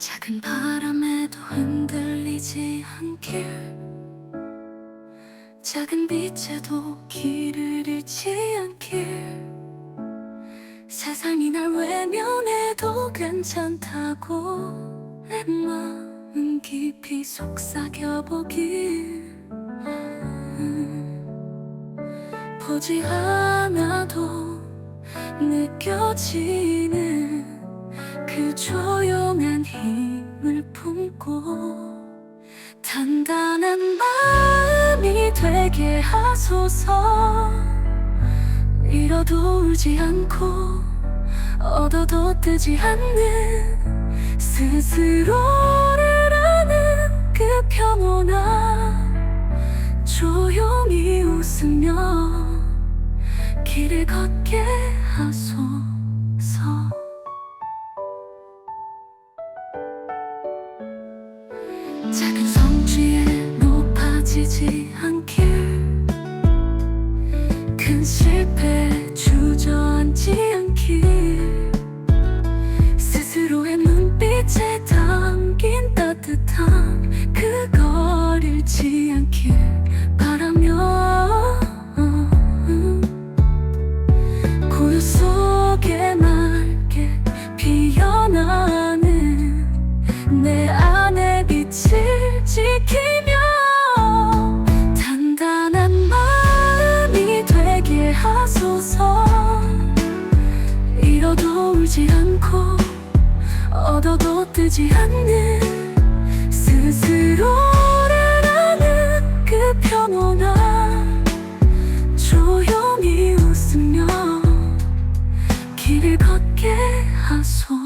작은 바람에도 흔들리지 않길. 작은 빛에도 길을 잃지 않길. 세상이 날 외면해도 괜찮다고 내 마음 깊이 속삭여보길. 보지 않아도 느껴지는 그 조용 품고 단단한 마음이 되게 하소서. 잃어도 울지 않고 얻어도 뜨지 않는 스스로를 아는 그 평온함. 조용히 웃으며 길을 걷게 작은 성취에 높아지지 않길. 큰 실패에 주저앉지 않길. 스스로의 눈빛에 담긴 따뜻함 그걸 잃지 않길 바라며. 고요 속에 맑게 피어나는 내 빛을 지키며 단단한 마음이 되게 하소서. 잃어도 울지 않고 얻어도 뜨지 않는 스스로를 아는 그 평온함. 조용히 웃으며 길을 걷게 하소서